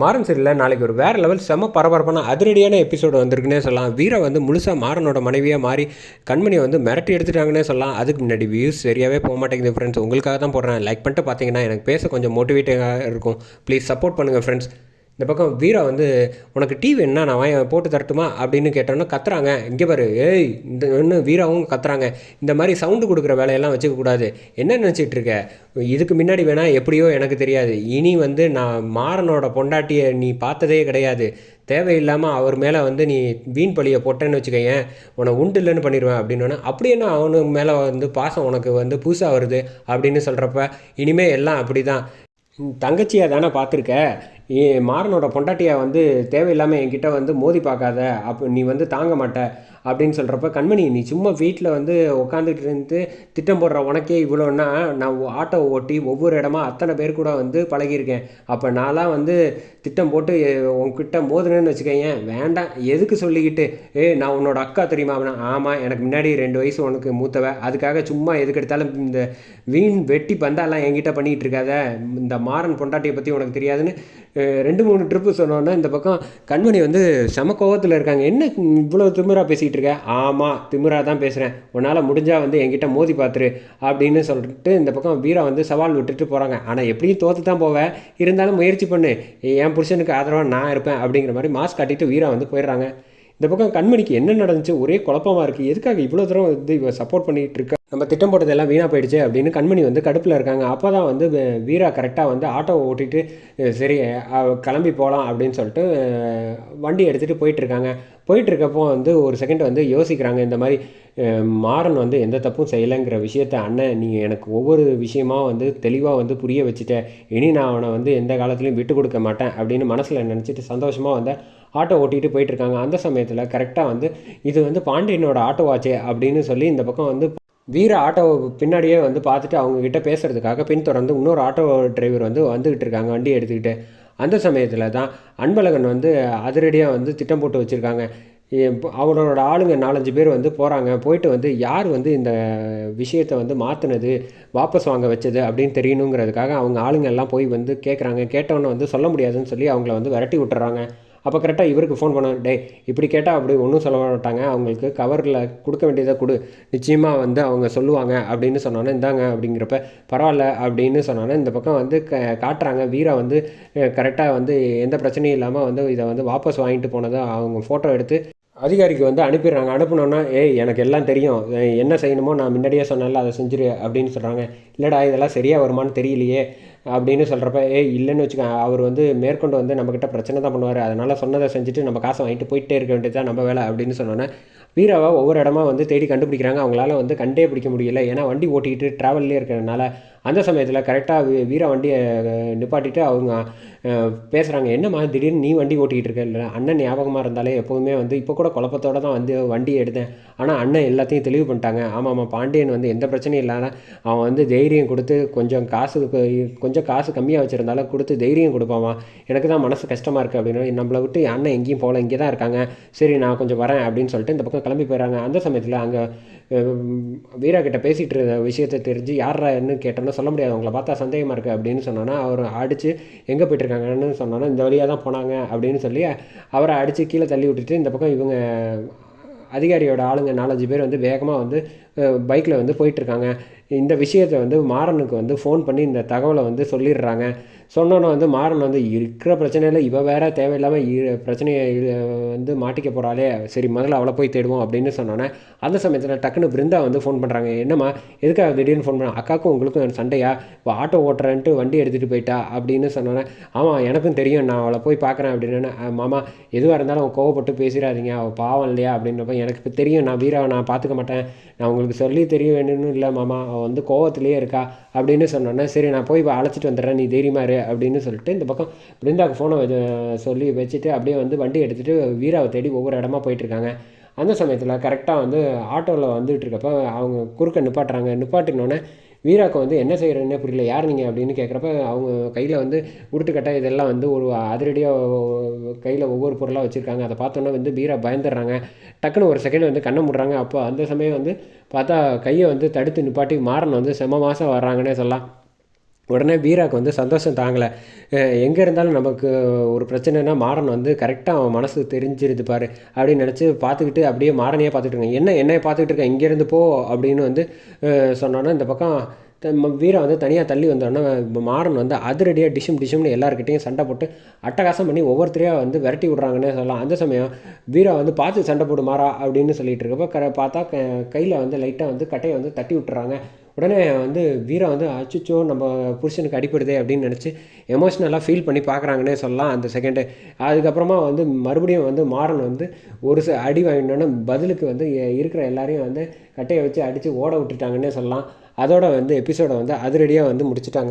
மாறன் சரியில் நாளைக்கு ஒரு வேறு லெவல் செம பரபரப்பான அதிரடியான எபிசோடு வந்திருக்குன்னே சொல்லலாம். வீரை வந்து முழுசாக மாறனோட மனைவியாக மாறி கண்மணியை வந்து மிரட்டி எடுத்துட்டாங்கன்னே சொல்லலாம். அதுக்கு முன்னாடி வியூஸ் சரியாகவே போக மாட்டேங்குது ஃப்ரெண்ட்ஸ் உங்களுக்காக தான் போடுறேன். லைக் பண்ணிட்டு பார்த்தீங்கன்னா எனக்கு பேச கொஞ்சம் மோட்டிவேட்டிங்காக இருக்கும். ப்ளீஸ் சப்போர்ட் பண்ணுங்கள் ஃப்ரெண்ட்ஸ் இந்த பக்கம் வீரா வந்து உனக்கு டிவி என்ன நான் வாங்கி போட்டு தரட்டுமா? அப்படின்னு கேட்டோன்னா கத்துறாங்க. இங்கே பாரு ஏய் இந்த ஒன்று வீராவும் கத்துறாங்க. இந்த மாதிரி சவுண்டு கொடுக்குற வேலையெல்லாம் வச்சுக்கக்கூடாது என்ன நினச்சிட்டு இருக்க? இதுக்கு முன்னாடி வேணால் எப்படியோ எனக்கு தெரியாது. இனி வந்து நான் மாறனோட பொண்டாட்டியை நீ பார்த்ததே கிடையாது. தேவையில்லாமல் அவர் மேலே வந்து நீ வீண் பழியை போட்டேன்னு வச்சுக்கோயேன். உன்னை உண்டு இல்லைன்னு பண்ணிடுவேன். அப்படின்னு அப்படி என்ன அவனுக்கு மேலே வந்து பாசம் உனக்கு வந்து புதுசாக வருது? அப்படின்னு சொல்கிறப்ப இனிமேல் எல்லாம் அப்படி தான் தங்கச்சியாக தானே பார்த்துருக்க? மாறனோட பொண்டாட்டியை வந்து தேவையில்லாமல் என்கிட்ட வந்து மோதி பார்க்காத. அப்போ நீ வந்து தாங்க மாட்ட. அப்படின்னு சொல்கிறப்ப கண்மணி நீ சும்மா வீட்டில் வந்து உட்காந்துட்டு இருந்து திட்டம் போடுற உனக்கே இவ்வளோன்னா நான் ஆட்டோ ஓட்டி ஒவ்வொரு இடமா அத்தனை பேர் கூட வந்து பழகியிருக்கேன். அப்போ நான்லாம் வந்து திட்டம் போட்டு உன்கிட்ட மோதுனேன்னு வச்சுக்கேன் வேண்டாம் எதுக்கு சொல்லிக்கிட்டு? ஏ நான் உன்னோட அக்கா தெரியுமா அப்படின்னா ஆமாம் எனக்கு முன்னாடி ரெண்டு வயசு உனக்கு மூத்தவ. அதுக்காக சும்மா எதுக்கு எடுத்தாலும் இந்த வீண் வெட்டி பந்தாலாம் என்கிட்ட பண்ணிகிட்டு இருக்காத. இந்த மாறன் பொண்டாட்டியை பற்றி உனக்கு தெரியாதுன்னு ரெண்டு மூணு ட்ரிப்பு சொன்னோன்னா இந்த பக்கம் கண்மணி வந்து செம கோவத்தில் இருக்காங்க. என்ன இவ்வளோ திமிரா பேசிகிட்டு இருக்க ஆமாம் திமிரா தான் பேசுகிறேன் உன்னால் முடிஞ்சால் வந்து என்கிட்ட மோதி பார்த்துரு அப்படின்னு சொல்லிட்டு இந்த பக்கம் வீரா வந்து சவால் விட்டுட்டு போகிறாங்க ஆனால் எப்படியும் தோற்று தான் போவேன் இருந்தாலும் முயற்சி பண்ணு. என் புருஷனுக்கு ஆதரவாக நான் இருப்பேன் அப்படிங்கிற மாதிரி மாஸ்க் காட்டிட்டு வீரா வந்து போயிடுறாங்க. இந்த பக்கம் கண்மணிக்கு என்ன நடந்துச்சு? ஒரே குழப்பமாக இருக்குது எதுக்காக இவ்வளோ தூரம் வந்து இவ சப்போர்ட் பண்ணிகிட்டு இருக்கா? நம்ம திட்டம் போட்டதெல்லாம் வீணாக போயிடுச்சு அப்படின்னு கண்மணி வந்து கடுப்பில் இருக்காங்க. அப்போ தான் வந்து வீரா கரெக்டாக வந்து ஆட்டோவை ஓட்டிட்டு சரி கிளம்பி போகலாம் அப்படின்னு சொல்லிட்டு வண்டி எடுத்துகிட்டு போயிட்டுருக்காங்க போயிட்டுருக்கப்போ வந்து ஒரு செகண்ட் வந்து யோசிக்கிறாங்க இந்த மாதிரி மாறன் வந்து எந்த தப்பும் செய்யலைங்கிற விஷயத்த அண்ணன் நீங்கள் எனக்கு ஒவ்வொரு விஷயமா வந்து தெளிவாக வந்து புரிய வச்சுட்டேன் இனி நான் அவனை வந்து எந்த காலத்துலையும் விட்டு கொடுக்க மாட்டேன் அப்படின்னு மனசில் நினச்சிட்டு சந்தோஷமாக வந்து ஆட்டோ ஓட்டிகிட்டு போயிட்டுருக்காங்க அந்த சமயத்தில் கரெக்டாக வந்து இது வந்து பாண்டியனோட ஆட்டோ ஆச்சே அப்படின்னு சொல்லி இந்த பக்கம் வந்து வீர ஆட்டோவை பின்னாடியே வந்து பார்த்துட்டு அவங்கக்கிட்ட பேசுகிறதுக்காக பின்தொடர்ந்து இன்னொரு ஆட்டோ டிரைவர் வந்து வந்துக்கிட்டு இருக்காங்க வண்டி எடுத்துக்கிட்டு. அந்த சமயத்தில் தான் அன்பழகன் வந்து அதிரடியாக வந்து திட்டம் போட்டு வச்சுருக்காங்க. அவரோட ஆளுங்க நாலஞ்சு பேர் வந்து போகிறாங்க போயிட்டு வந்து யார் வந்து இந்த விஷயத்தை வந்து மாற்றினது வாபஸ் வாங்க வச்சது அப்படின்னு தெரியணுங்கிறதுக்காக அவங்க ஆளுங்க எல்லாம் போய் வந்து கேட்குறாங்க கேட்டவொன்னே வந்து சொல்ல முடியாதுன்னு சொல்லி அவங்கள வந்து விரட்டி விட்டுறாங்க. அப்போ கரெக்டாக இவருக்கு ஃபோன் பண்ண டே இப்படி கேட்டால் அப்படி ஒன்றும் சொல்ல மாட்டாங்க. அவங்களுக்கு கவரில் கொடுக்க வேண்டியதை கொடு. நிச்சயமாக வந்து அவங்க சொல்லுவாங்க அப்படின்னு சொன்னோன்னே இந்தாங்க அப்படிங்கிறப்ப பரவாயில்ல அப்படின்னு சொன்னோன்னே இந்த பக்கம் வந்து க காட்டுறாங்க. வீரா வந்து கரெக்டாக வந்து எந்த பிரச்சனையும் இல்லாமல் வந்து இதை வந்து வாபஸ் வாங்கிட்டு போனதை அவங்க ஃபோட்டோ எடுத்து அதிகாரிக்கு வந்து அனுப்பிடுறாங்க. அனுப்பினோன்னா ஏய் எனக்கு எல்லாம் தெரியும். என்ன செய்யணுமோ நான் முன்னாடியே சொன்னால அதை செஞ்சிரு அப்படின்னு சொல்கிறாங்க இல்லைடா இதெல்லாம் சரியாக வருமானு தெரியலையே. அப்படின்னு சொல்கிறப்ப ஏ இல்லைன்னு வச்சுக்க அவர் வந்து மேற்கொண்டு வந்து நம்மக்கிட்ட பிரச்சனை தான் பண்ணுவார். அதனால் சொன்னதை செஞ்சுட்டு நம்ம காசை வாங்கிட்டு போயிட்டே இருக்க வேண்டியது தான் நம்ம வேலை அப்படின்னு சொன்னோன்னே வீராவை ஒவ்வொரு இடமா வந்து தேடி கண்டுபிடிக்கிறாங்க. அவங்களால வந்து கண்டே பிடிக்க முடியல. ஏன்னா வண்டி ஓட்டிக்கிட்டு ட்ராவல்லே இருக்கிறதுனால அந்த சமயத்தில் கரெக்டாக வீரா வண்டியை நிப்பாட்டிட்டு அவங்க பேசுகிறாங்க என்னம்மா திடீர்னு நீ வண்டி ஓட்டிக்கிட்டு இருக்க? இல்லை அண்ணன் ஞாபகமாக இருந்தாலே எப்போவுமே வந்து இப்போ கூட குழப்பத்தோடு தான் வந்து வண்டியை எடுத்தேன். ஆனால் அண்ணன் எல்லாத்தையும் தெளிவு பண்ணிட்டாங்க. ஆமாம்மா பாண்டியன் வந்து எந்த பிரச்சனையும் இல்லாமல் அவன் வந்து தைரியம் கொடுத்து கொஞ்சம் காசு கொஞ்சம் காசு கம்மியாக வச்சுருந்தாலும் கொடுத்து தைரியம் கொடுப்பாமா எனக்கு தான் மனசு கஷ்டமாக இருக்குது அப்படின்னு நம்மளை விட்டு அண்ணன் எங்கேயும் போகல இங்கே தான் இருக்காங்க. சரி நான் கொஞ்சம் வரேன் அப்படின்னு சொல்லிட்டு இந்த பக்கம் கிளம்பி போயிடறாங்க அந்த சமயத்தில் அங்கே வீரா கிட்ட பேசிகிட்டு இருந்த விஷயத்தை தெரிஞ்சு யாரா என்ன கேட்டோன்னா சொல்ல முடியாது. அவங்கள பார்த்தா சந்தேகமாக இருக்குது அப்படின்னு சொன்னோன்னா அவர் அடித்து எங்கே போயிட்டுருக்காங்கன்னு சொன்னோன்னா இந்த வழியாக தான் போனாங்க அப்படின்னு சொல்லி அவரை அடித்து கீழே தள்ளி விட்டுட்டு இந்த பக்கம் இவங்க அதிகாரியோட ஆளுங்க நாலஞ்சு பேர் வந்து வேகமாக வந்து பைக்கில் வந்து போயிட்டுருக்காங்க. இந்த விஷயத்தை வந்து மாறனுக்கு வந்து ஃபோன் பண்ணி இந்த தகவலை வந்து சொல்லிடுறாங்க. சொன்னோன்னே வந்து மாறன் வந்து இருக்கிற பிரச்சனையில் இவள் வேற தேவையில்லாமல் பிரச்சனையை வந்து மாட்டிக்க போகிறாளே சரி முதல்ல அவளை போய் தேடுவோம் அப்படின்னு சொன்னோன்னே அந்த சமயத்தில் டக்குன்னு பிருந்தா வந்து ஃபோன் பண்ணுறாங்க என்னம்மா எதுக்காக திடீர்னு ஃபோன் பண்ண? அக்காக்கும் உங்களுக்கும் சண்டையா? இப்போ ஆட்டோ ஓட்டுறேன்ட்டு வண்டி எடுத்துகிட்டு போயிட்டா? அப்படின்னு சொன்னோன்னே ஆமாம் எனக்கும் தெரியும் நான் அவளை போய் பார்க்குறேன் அப்படின்னு. மாமா எதுவாக இருந்தாலும் அவன் கோவப்பட்டு பேசிடாதீங்க. அவள் பாவம் இல்லையா? அப்படின்றப்ப எனக்கு இப்போ தெரியும் நான் வீராவை நான் பார்த்துக்க மாட்டேன். நான் உங்களுக்கு சொல்லி தெரிய வேணும்னு இல்லை மாமா. அவள் வந்து கோவத்திலேயே இருக்கா? அப்படின்னு சொன்னோன்னே சரி நான் போய் அழைச்சிட்டு வந்துடுறேன். நீ தைரியமாக போகிறாரு அப்படின்னு சொல்லிட்டு இந்த பக்கம் பிருந்தாவுக்கு ஃபோனை சொல்லி வச்சுட்டு அப்படியே வந்து வண்டி எடுத்துகிட்டு வீராவை தேடி ஒவ்வொரு இடமா போயிட்டுருக்காங்க. அந்த சமயத்தில் கரெக்டாக வந்து ஆட்டோவில் வந்துட்டு இருக்கப்போ அவங்க குறுக்க நிப்பாட்டுறாங்க. நிப்பாட்டினோடனே வீராக்கு வந்து என்ன செய்கிறேன்னே புரியல. யார் நீங்கள் அப்படின்னு கேட்குறப்ப அவங்க கையில் வந்து உருட்டுக்கட்டை இதெல்லாம் வந்து ஒரு அதிரடியாக கையில் ஒவ்வொரு பொருளாக வச்சுருக்காங்க. அதை பார்த்தோன்னே வந்து வீரா பயந்துடுறாங்க. டக்குன்னு ஒரு செகண்ட் வந்து கண்ணை முடுறாங்க. அப்போ அந்த சமயம் வந்து பார்த்தா கையை வந்து தடுத்து நிப்பாட்டி மாறன் வந்து செம மாதம் வர்றாங்கன்னே சொல்லலாம். உடனே வீராக்கு வந்து சந்தோஷம் தாங்கலை. எங்கே இருந்தாலும் நமக்கு ஒரு பிரச்சனைனா மாறன் வந்து கரெக்டாக அவன் மனசு தெரிஞ்சிருது பாரு அப்படின்னு நினச்சி பார்த்துக்கிட்டு அப்படியே மாறனையே பார்த்துட்டு இருக்காங்க. என்ன என்னைய பார்த்துக்கிட்டு இருக்கேன் இங்கேருந்து போ அப்படின்னு வந்து சொன்னோன்னா இந்த பக்கம் த- வீரா வந்து தனியாக தள்ளி வந்தோடனே மாறன் வந்து அதிரடியாக டிஷும் டிஷும்னு எல்லாருக்கிட்டையும் சண்டை போட்டு அட்டகாசம் பண்ணி ஒவ்வொருத்தரையாக வந்து விரட்டி விட்றாங்கன்னே சொல்லலாம். அந்த சமயம் வீரா வந்து பார்த்து சண்டை போடு மாறா அப்படின்னு சொல்லிட்டு இருக்கப்போ க பார்த்தா க கையில் வந்து லைட்டாக வந்து கட்டையை வந்து தட்டி விட்டுறாங்க. உடனே வந்து வீரா வந்து அச்சுச்சோ நம்ம புருஷனுக்கு அடிப்படுதே அப்படின்னு நினச்சி எமோஷ்னலாக ஃபீல் பண்ணி பார்க்குறாங்கன்னே சொல்லலாம் அந்த செகண்டு அதுக்கப்புறமா வந்து மறுபடியும் வந்து மாறன் வந்து ஒரு ச அடி வாங்கினோன்னு பதிலுக்கு வந்து இருக்கிற எல்லாரையும் வந்து கட்டையை வச்சு அடித்து ஓட விட்டுட்டாங்கன்னே சொல்லலாம். அதோட வந்து எபிசோடை வந்து அதிரடியாக வந்து முடிச்சுட்டாங்க.